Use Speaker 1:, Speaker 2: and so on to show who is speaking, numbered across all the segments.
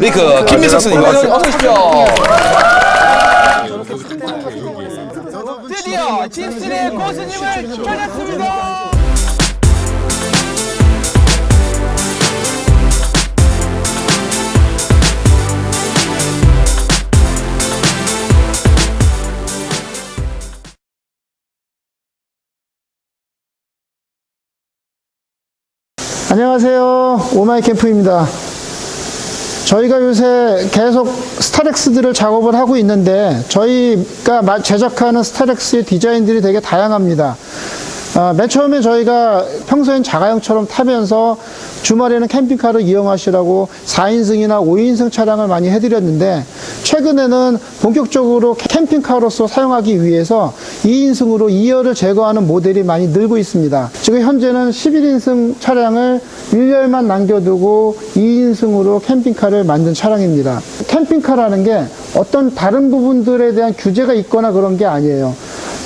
Speaker 1: 메이크 김민석 선생님 어서 오십시오.
Speaker 2: 드디어 집순의 고수님을 찾았습니다.
Speaker 3: 안녕하세요. 오마이 캠프입니다. 저희가 요새 계속 스타렉스들을 작업을 하고 있는데 저희가 마- 제작하는 스타렉스의 디자인들이 되게 다양합니다. 아, 맨 처음에 저희가 평소엔 자가용처럼 타면서 주말에는 캠핑카를 이용하시라고 4인승이나 5인승 차량을 많이 해드렸는데 최근에는 본격적으로 캠핑카로서 사용하기 위해서 2인승으로 2열을 제거하는 모델이 많이 늘고 있습니다. 지금 현재는 11인승 차량을 1열만 남겨두고 2인승으로 캠핑카를 만든 차량입니다. 캠핑카라는 게 어떤 다른 부분들에 대한 규제가 있거나 그런 게 아니에요.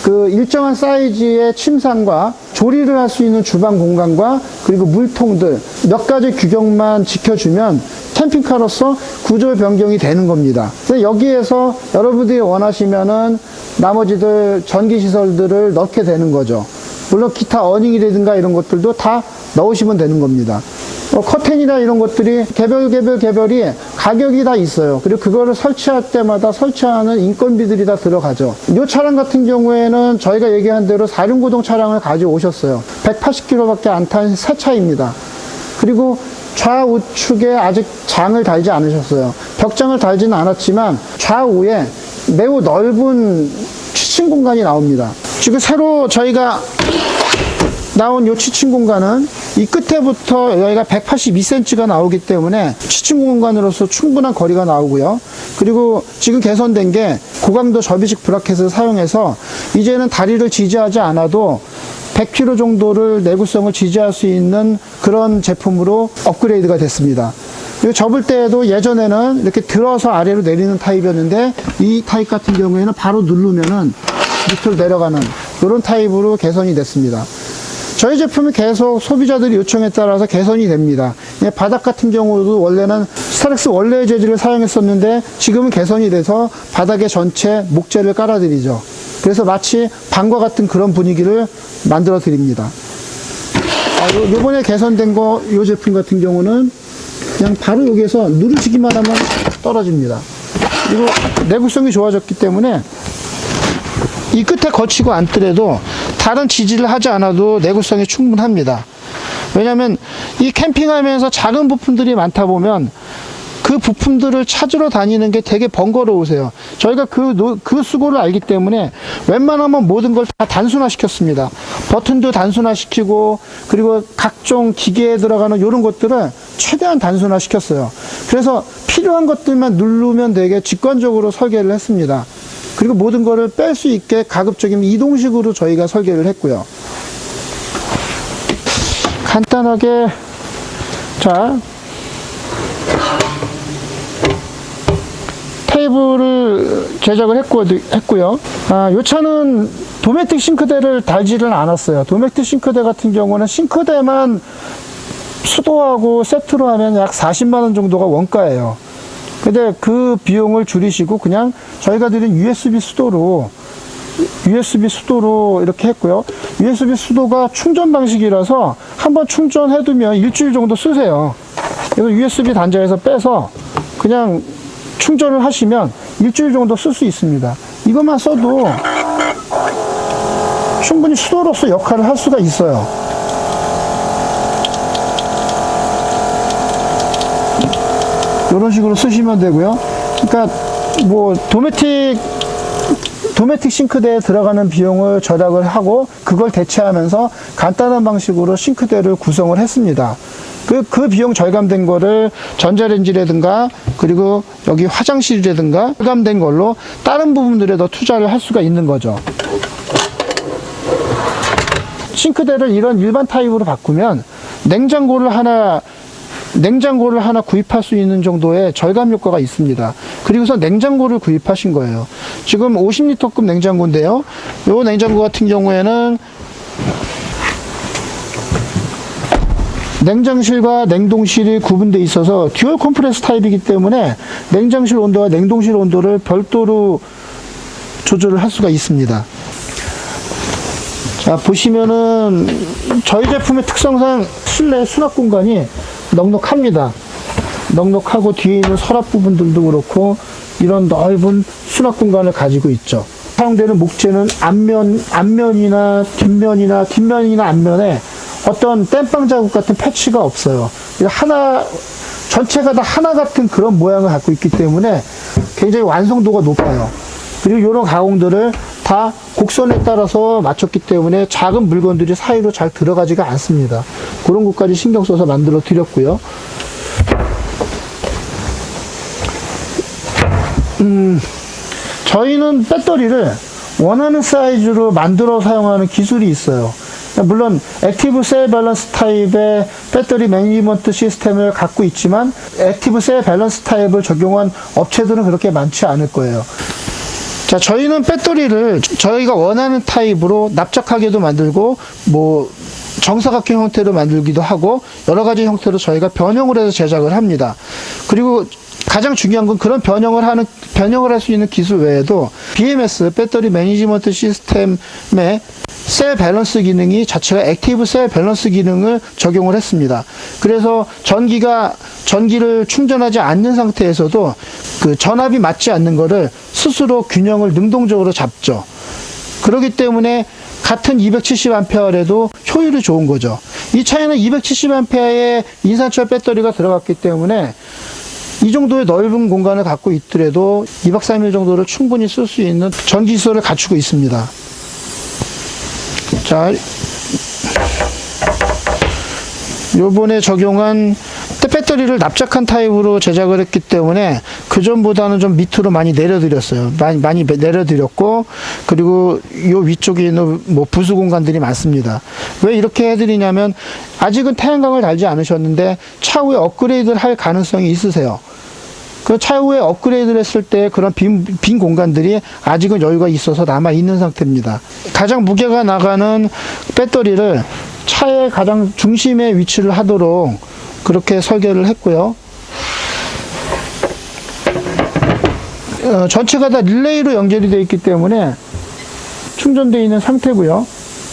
Speaker 3: 그 일정한 사이즈의 침상과 조리를 할 수 있는 주방 공간과 그리고 물통들 몇 가지 규격만 지켜주면 캠핑카로서 구조 변경이 되는 겁니다. 여기에서 여러분들이 원하시면은 나머지들 전기 시설들을 넣게 되는 거죠. 물론 기타 어닝이라든가 이런 것들도 다 넣으시면 되는 겁니다. 어, 커튼이나 이런 것들이 개별 개별 개별이 가격이 다 있어요. 그리고 그거를 설치할 때마다 설치하는 인건비들이 다 들어가죠. 이 차량 같은 경우에는 저희가 얘기한 대로 4륜구동 차량을 가져오셨어요. 180km밖에 안 탄 새 차입니다. 그리고 좌우측에 아직 장을 달지 않으셨어요. 벽장을 달지는 않았지만 좌우에 매우 넓은 취침 공간이 나옵니다. 지금 새로 저희가 나온 요 취침 공간은 이 끝에부터 여기가 182cm가 나오기 때문에 취침 공간으로서 충분한 거리가 나오고요. 그리고 지금 개선된 게 고강도 접이식 브라켓을 사용해서 이제는 다리를 지지하지 않아도 100kg 정도를 내구성을 지지할 수 있는 그런 제품으로 업그레이드가 됐습니다. 그리고 접을 때에도 예전에는 이렇게 들어서 아래로 내리는 타입이었는데 이 타입 같은 경우에는 바로 누르면은 밑으로 내려가는 이런 타입으로 개선이 됐습니다. 저희 제품이 계속 소비자들의 요청에 따라서 개선이 됩니다. 예, 바닥 같은 경우도 원래는 스타렉스 원래의 재질을 사용했었는데 지금은 개선이 돼서 바닥에 전체 목재를 깔아드리죠. 그래서 마치 방과 같은 그런 분위기를 만들어 드립니다. 아, 요, 요번에 개선된 거, 요 제품 같은 경우는 그냥 바로 여기에서 누르시기만 하면 떨어집니다. 그리고 내구성이 좋아졌기 때문에 이 끝에 거치고 앉더라도 다른 지지를 하지 않아도 내구성이 충분합니다. 왜냐하면 이 캠핑하면서 작은 부품들이 많다 보면 그 부품들을 찾으러 다니는 게 되게 번거로우세요. 저희가 그, 노- 그 수고를 알기 때문에 웬만하면 모든 걸 다 단순화 시켰습니다. 버튼도 단순화 시키고 그리고 각종 기계에 들어가는 이런 것들을 최대한 단순화 시켰어요. 그래서 필요한 것들만 누르면 되게 직관적으로 설계를 했습니다. 그리고 모든 거를 뺄 수 있게 가급적이면 이동식으로 저희가 설계를 했고요. 간단하게 자 테이블을 제작을 했고, 했고요. 아, 요 차는 도메틱 싱크대를 달지는 않았어요. 도메틱 싱크대 같은 경우는 싱크대만 수도하고 세트로 하면 약 40만 원 정도가 원가예요. 근데 그 비용을 줄이시고 그냥 저희가 드린 USB 수도로 USB 수도로 이렇게 했고요. USB 수도가 충전 방식이라서 한번 충전해두면 일주일 정도 쓰세요. 그래서 USB 단자에서 빼서 그냥 충전을 하시면 일주일 정도 쓸 수 있습니다. 이것만 써도 충분히 수도로서 역할을 할 수가 있어요. 이런 식으로 쓰시면 되고요. 그러니까 뭐 도메틱 도메틱 싱크대에 들어가는 비용을 절약을 하고 그걸 대체하면서 간단한 방식으로 싱크대를 구성을 했습니다. 그, 그 비용 절감된 거를 전자레인지라든가 그리고 여기 화장실이라든가 절감된 걸로 다른 부분들에 더 투자를 할 수가 있는 거죠. 싱크대를 이런 일반 타입으로 바꾸면 냉장고를 하나 냉장고를 하나 구입할 수 있는 정도의 절감 효과가 있습니다. 그리고서 냉장고를 구입하신 거예요. 지금 50리터급 냉장고인데요. 이 냉장고 같은 경우에는 냉장실과 냉동실이 구분되어 있어서 듀얼 컴프레스 타입이기 때문에 냉장실 온도와 냉동실 온도를 별도로 조절을 할 수가 있습니다. 자, 보시면은 저희 제품의 특성상 실내 수납 공간이 넉넉합니다. 넉넉하고 뒤에 있는 서랍 부분들도 그렇고 이런 넓은 수납 공간을 가지고 있죠. 사용되는 목재는 앞면, 앞면이나 뒷면이나 뒷면이나 앞면에 어떤 땜빵 자국 같은 패치가 없어요. 하나, 전체가 다 하나 같은 그런 모양을 갖고 있기 때문에 굉장히 완성도가 높아요. 그리고 이런 가공들을 다 곡선에 따라서 맞췄기 때문에 작은 물건들이 사이로 잘 들어가지가 않습니다. 그런 것까지 신경 써서 만들어 드렸고요. 음, 저희는 배터리를 원하는 사이즈로 만들어 사용하는 기술이 있어요. 물론 액티브 셀 밸런스 타입의 배터리 매니지먼트 시스템을 갖고 있지만 액티브 셀 밸런스 타입을 적용한 업체들은 그렇게 많지 않을 거예요. 자, 저희는 배터리를 저희가 원하는 타입으로 납작하게도 만들고 뭐 정사각형 형태로 만들기도 하고 여러 가지 형태로 저희가 변형을 해서 제작을 합니다. 그리고 가장 중요한 건 그런 변형을 하는 변형을 할 수 있는 기술 외에도 BMS 배터리 매니지먼트 시스템의 셀 밸런스 기능이 자체가 액티브 셀 밸런스 기능을 적용을 했습니다. 그래서 전기가 전기를 충전하지 않는 상태에서도 그 전압이 맞지 않는 거를 스스로 균형을 능동적으로 잡죠. 그렇기 때문에 같은 270A래도 효율이 좋은 거죠. 이 차에는 270A의 인산철 배터리가 들어갔기 때문에 이 정도의 넓은 공간을 갖고 있더라도 2박 3일 정도를 충분히 쓸 수 있는 전기시설을 갖추고 있습니다. 자, 요번에 적용한 배터리를 납작한 타입으로 제작을 했기 때문에 그 전보다는 좀 밑으로 많이 내려드렸어요. 많이 많이 내려드렸고 그리고 요 위쪽에 있는 뭐 부수 공간들이 많습니다. 왜 이렇게 해드리냐면 아직은 태양광을 달지 않으셨는데 차후에 업그레이드를 할 가능성이 있으세요. 그 차후에 업그레이드를 했을 때 그런 빈, 빈 공간들이 아직은 여유가 있어서 남아 있는 상태입니다. 가장 무게가 나가는 배터리를 차의 가장 중심에 위치를 하도록 그렇게 설계를 했고요. 어, 전체가 다 릴레이로 연결이 되어 있기 때문에 충전되어 있는 상태고요.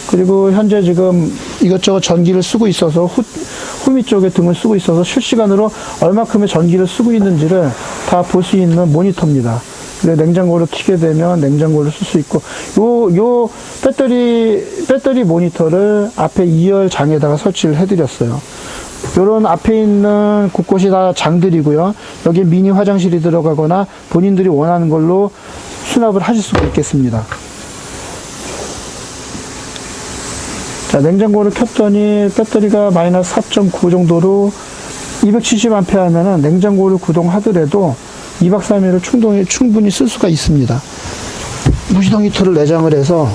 Speaker 3: 그리고 현재 지금 이것저것 전기를 쓰고 있어서 후, 후미 쪽에 등을 쓰고 있어서 실시간으로 얼마큼의 전기를 쓰고 있는지를 다 볼 수 있는 모니터입니다. 냉장고를 켜게 되면 냉장고를 쓸 수 있고 요 요 배터리 배터리 모니터를 앞에 2열 장에다가 설치를 해드렸어요. 요런 앞에 있는 곳곳이 다 장들이고요. 여기 미니 화장실이 들어가거나 본인들이 원하는 걸로 수납을 하실 수가 있겠습니다. 자, 냉장고를 켰더니 배터리가 마이너스 4.9 정도로 270A 하면은 냉장고를 구동하더라도 2박 3일을 충분히, 충분히 쓸 수가 있습니다. 무시동 히터를 내장을 해서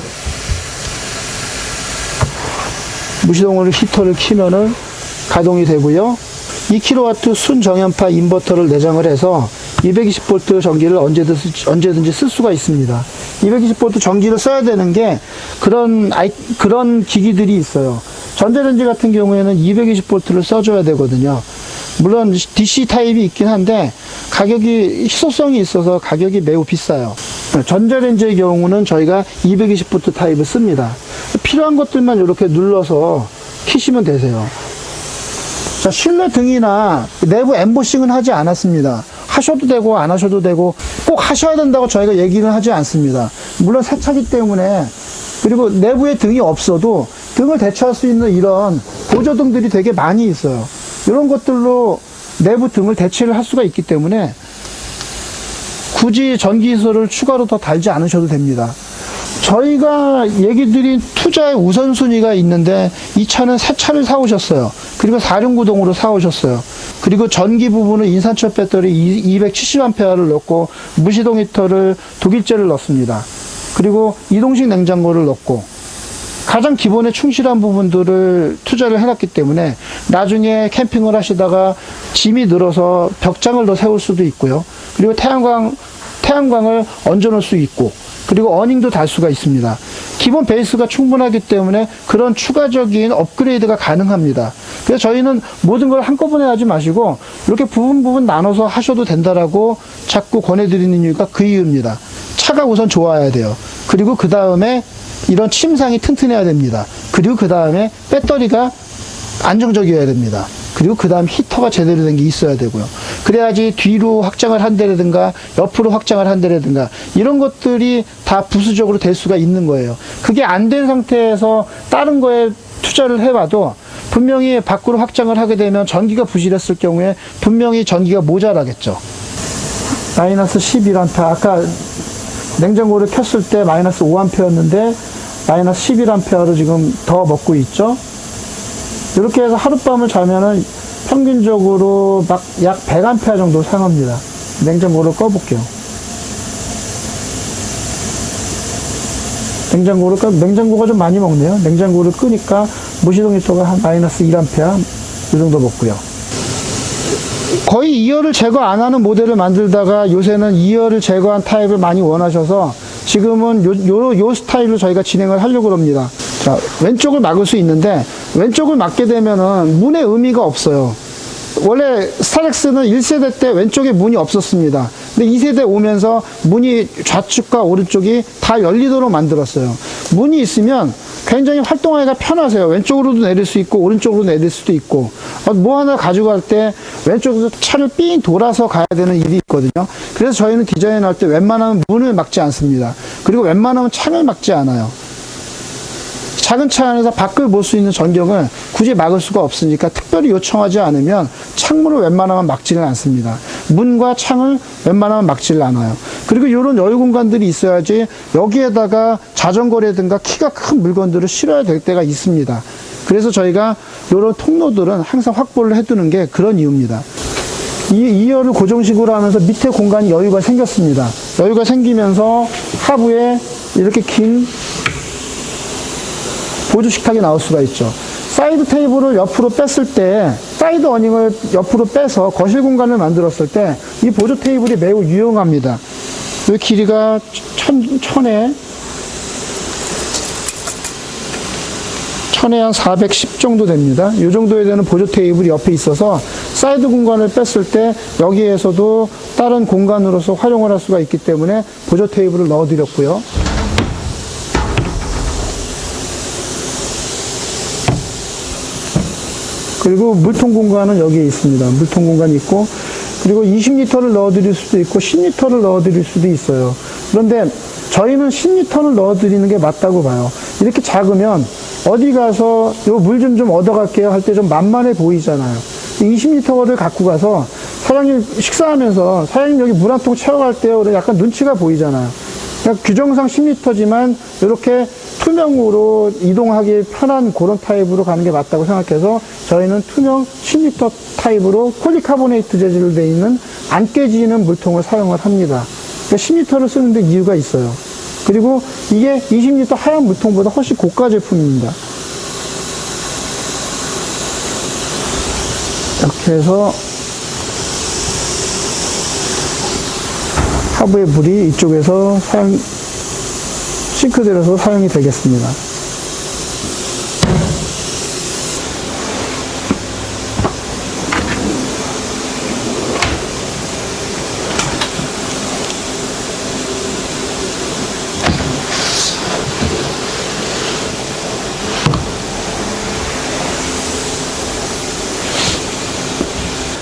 Speaker 3: 무시동으로 히터를 키면은 가동이 되고요. 2kW 순정연파 인버터를 내장을 해서 220V 전기를 언제든지, 언제든지 쓸 수가 있습니다. 220V 전기를 써야 되는 게 그런 아이, 그런 기기들이 있어요. 전자레인지 같은 경우에는 220V를 써줘야 되거든요. 물론 DC 타입이 있긴 한데 가격이 희소성이 있어서 가격이 매우 비싸요. 전자레인지의 경우는 저희가 220V 타입을 씁니다. 필요한 것들만 이렇게 눌러서 키시면 되세요. 자, 실내 등이나 내부 엠보싱은 하지 않았습니다. 하셔도 되고 안 하셔도 되고 꼭 하셔야 된다고 저희가 얘기는 하지 않습니다. 물론 새 차기 때문에 그리고 내부에 등이 없어도 등을 대체할 수 있는 이런 보조등들이 되게 많이 있어요. 이런 것들로 내부 등을 대체를 할 수가 있기 때문에 굳이 전기소를 추가로 더 달지 않으셔도 됩니다. 저희가 얘기 드린 투자의 우선순위가 있는데 이 차는 새 차를 사오셨어요. 그리고 4륜구동으로 사오셨어요. 그리고 전기 부분은 인산철 배터리 270A를 넣고 무시동 히터를 독일제를 넣습니다. 그리고 이동식 냉장고를 넣고 가장 기본에 충실한 부분들을 투자를 해놨기 때문에 나중에 캠핑을 하시다가 짐이 늘어서 벽장을 더 세울 수도 있고요. 그리고 태양광, 태양광을 얹어 놓을 수 있고 그리고 어닝도 달 수가 있습니다. 기본 베이스가 충분하기 때문에 그런 추가적인 업그레이드가 가능합니다. 그래서 저희는 모든 걸 한꺼번에 하지 마시고 이렇게 부분 부분 나눠서 하셔도 된다라고 자꾸 권해드리는 이유가 그 이유입니다. 차가 우선 좋아야 돼요. 그리고 그 다음에 이런 침상이 튼튼해야 됩니다. 그리고 그 다음에 배터리가 안정적이어야 됩니다. 그리고 그 다음 히터가 제대로 된 게 있어야 되고요. 그래야지 뒤로 확장을 한다라든가 옆으로 확장을 한다라든가 이런 것들이 다 부수적으로 될 수가 있는 거예요. 그게 안 된 상태에서 다른 거에 투자를 해봐도 분명히 밖으로 확장을 하게 되면 전기가 부실했을 경우에 분명히 전기가 모자라겠죠. 마이너스 11A 아까 냉장고를 켰을 때 마이너스 5A였는데 마이너스 11A로 지금 더 먹고 있죠. 이렇게 해서 하룻밤을 자면은 평균적으로 막 약 100A 정도 사용합니다. 냉장고를 꺼볼게요. 냉장고를 꺼, 냉장고가 좀 많이 먹네요. 냉장고를 끄니까 무시동 히터가 한 마이너스 1A 이 정도 먹고요. 거의 2열을 제거 안 하는 모델을 만들다가 요새는 2열을 제거한 타입을 많이 원하셔서 지금은 요, 요, 요 스타일로 저희가 진행을 하려고 합니다. 자, 왼쪽을 막을 수 있는데 왼쪽을 막게 되면은 문의 의미가 없어요. 원래 스타렉스는 1세대 때 왼쪽에 문이 없었습니다. 근데 2세대 오면서 문이 좌측과 오른쪽이 다 열리도록 만들었어요. 문이 있으면 굉장히 활동하기가 편하세요. 왼쪽으로도 내릴 수 있고 오른쪽으로 내릴 수도 있고 어, 뭐 하나 가져갈 때 왼쪽에서 차를 삥 돌아서 가야 되는 일이 있거든요. 그래서 저희는 디자인할 때 웬만하면 문을 막지 않습니다. 그리고 웬만하면 창을 막지 않아요. 작은 차 안에서 밖을 볼 수 있는 전경을 굳이 막을 수가 없으니까 특별히 요청하지 않으면 창문을 웬만하면 막지는 않습니다. 문과 창을 웬만하면 막지를 않아요. 그리고 이런 여유 공간들이 있어야지 여기에다가 자전거라든가 키가 큰 물건들을 실어야 될 때가 있습니다. 그래서 저희가 이런 통로들은 항상 확보를 해두는 게 그런 이유입니다. 이 2열을 고정식으로 하면서 밑에 공간이 여유가 생겼습니다. 여유가 생기면서 하부에 이렇게 긴 보조 식탁이 나올 수가 있죠. 사이드 테이블을 옆으로 뺐을 때, 사이드 어닝을 옆으로 빼서 거실 공간을 만들었을 때, 이 보조 테이블이 매우 유용합니다. 이 길이가 천, 천에, 천에 한 410 정도 됩니다. 이 정도에 되는 보조 테이블이 옆에 있어서 사이드 공간을 뺐을 때 여기에서도 다른 공간으로서 활용을 할 수가 있기 때문에 보조 테이블을 넣어드렸고요. 그리고 물통 공간은 여기에 있습니다. 물통 공간이 있고, 그리고 20리터를 넣어드릴 수도 있고, 10리터를 넣어드릴 수도 있어요. 그런데 저희는 10리터를 넣어드리는 게 맞다고 봐요. 이렇게 작으면 어디 가서 요 물 좀 좀 얻어갈게요 할 때 좀 만만해 보이잖아요. 20리터를 갖고 가서 사장님 식사하면서 사장님 여기 물 한 통 채워갈 때요. 약간 눈치가 보이잖아요. 그러니까 규정상 10리터지만 이렇게 투명으로 이동하기 편한 그런 타입으로 가는 게 맞다고 생각해서 저희는 투명 10리터 타입으로 폴리카보네이트 재질로 되어 있는 안 깨지는 물통을 사용을 합니다. 그러니까 10리터를 쓰는데 이유가 있어요. 그리고 이게 20리터 하얀 물통보다 훨씬 고가 제품입니다. 이렇게 해서 하부의 물이 이쪽에서 사용, 싱크대로서 사용이 되겠습니다.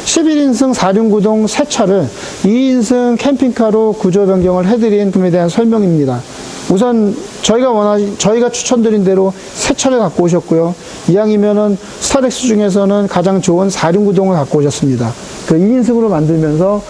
Speaker 3: (11인승) 4륜구동 새 차를 2인승 캠핑카로 구조 변경을 해드린 품에 대한 설명입니다. 우선 저희가 원하 저희가 추천드린 대로 새 차를 갖고 오셨고요. 이왕이면은 스타렉스 중에서는 가장 좋은 4륜구동을 갖고 오셨습니다. 그 2인승으로 만들면서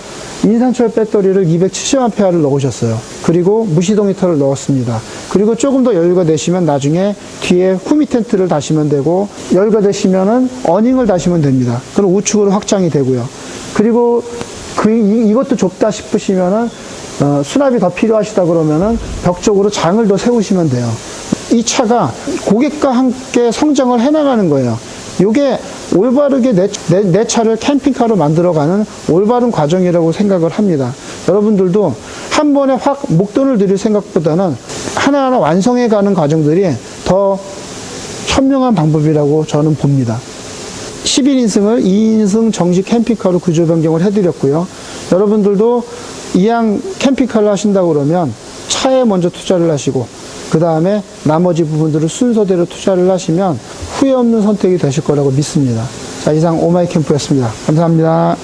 Speaker 3: 인산철 배터리를 270A를 넣으셨어요. 그리고 무시동 히터를 넣었습니다. 그리고 조금 더 여유가 되시면 나중에 뒤에 후미 텐트를 다시면 되고 여유가 되시면은 어닝을 다시면 됩니다. 그럼 우측으로 확장이 되고요. 그리고 그 이, 이것도 좁다 싶으시면은 어, 수납이 더 필요하시다 그러면은 벽 쪽으로 장을 더 세우시면 돼요. 이 차가 고객과 함께 성장을 해나가는 거예요. 이게 올바르게 내, 내, 내 차를 캠핑카로 만들어가는 올바른 과정이라고 생각을 합니다. 여러분들도 한 번에 확 목돈을 들일 생각보다는 하나하나 완성해 가는 과정들이 더 현명한 방법이라고 저는 봅니다. 11인승을 2인승 정식 캠핑카로 구조 변경을 해드렸고요. 여러분들도 이왕 캠핑카를 하신다고 그러면 차에 먼저 투자를 하시고 그 다음에 나머지 부분들을 순서대로 투자를 하시면 후회 없는 선택이 되실 거라고 믿습니다. 자, 이상 오마이 캠프였습니다. 감사합니다.